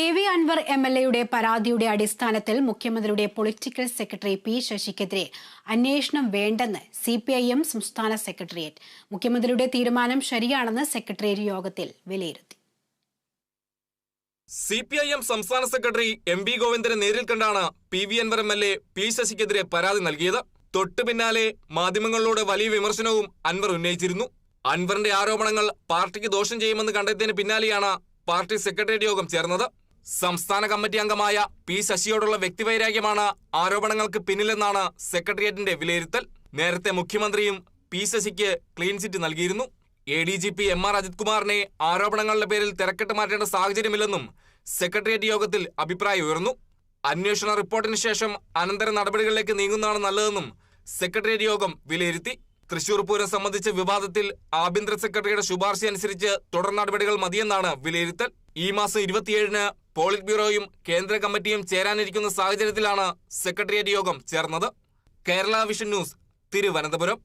P V Anvar M L എയുടെ പരാതിയുടെ അടിസ്ഥാനത്തിൽ മുഖ്യമന്ത്രിയുടെ പൊളിറ്റിക്കൽ സെക്രട്ടറി പി ശശിക്കെതിരെ അന്വേഷണം വേണ്ടെന്ന് സി പി ഐ എം സംസ്ഥാന സെക്രട്ടേറിയറ്റ്. മുഖ്യമന്ത്രിയുടെ തീരുമാനം ശരിയാണെന്ന് സെക്രട്ടേറിയറ്റ് യോഗത്തിൽ വിലയിരുത്തി. സി പി ഐ എം സംസ്ഥാന സെക്രട്ടറി എം വി ഗോവിന്ദനെ നേരിൽ കണ്ടാണ് P V Anvar M L A P ശശിക്കെതിരെ പരാതി നൽകിയത്. തൊട്ടു പിന്നാലെ മാധ്യമങ്ങളോട് വലിയ വിമർശനവും അൻവർ ഉന്നയിച്ചിരുന്നു. അൻവറിന്റെ ആരോപണങ്ങൾ പാർട്ടിക്ക് ദോഷം ചെയ്യുമെന്ന് കണ്ടെത്തിയതിന് പിന്നാലെയാണ് പാർട്ടി സെക്രട്ടേറിയറ്റ് യോഗം ചേർന്നത്. സംസ്ഥാന കമ്മിറ്റി അംഗമായ പി ശശിയോടുള്ള വ്യക്തിവൈരാഗ്യമാണ് ആരോപണങ്ങൾക്ക് പിന്നിലെന്നാണ് സെക്രട്ടേറിയറ്റിന്റെ വിലയിരുത്തൽ. നേരത്തെ മുഖ്യമന്ത്രിയും പി ശശിക്ക് ക്ലീൻ ചിറ്റ് നൽകിയിരുന്നു. A D G P M R Ajith കുമാറിനെ ആരോപണങ്ങളുടെ പേരിൽ തിരക്കിട്ട് മാറ്റേണ്ട സാഹചര്യമില്ലെന്നും സെക്രട്ടേറിയറ്റ് യോഗത്തിൽ അഭിപ്രായം ഉയർന്നു. അന്വേഷണ റിപ്പോർട്ടിന് ശേഷം അനന്തര നടപടികളിലേക്ക് നീങ്ങുന്നതാണ് നല്ലതെന്നും സെക്രട്ടേറിയറ്റ് യോഗം വിലയിരുത്തി. തൃശൂർ പൂരം സംബന്ധിച്ച വിവാദത്തിൽ ആഭ്യന്തര സെക്രട്ടറിയുടെ ശുപാർശ അനുസരിച്ച് തുടർ നടപടികൾ മതിയെന്നാണ് വിലയിരുത്തൽ. ഈ മാസം ഇരുപത്തിയേഴിന് പോളിറ്റ് ബ്യൂറോയും കേന്ദ്ര കമ്മിറ്റിയും ചേരാനിരിക്കുന്ന സാഹചര്യത്തിലാണ് സെക്രട്ടേറിയറ്റ് യോഗം ചേർന്നത്. Kerala vision news Thiruvananthapuram.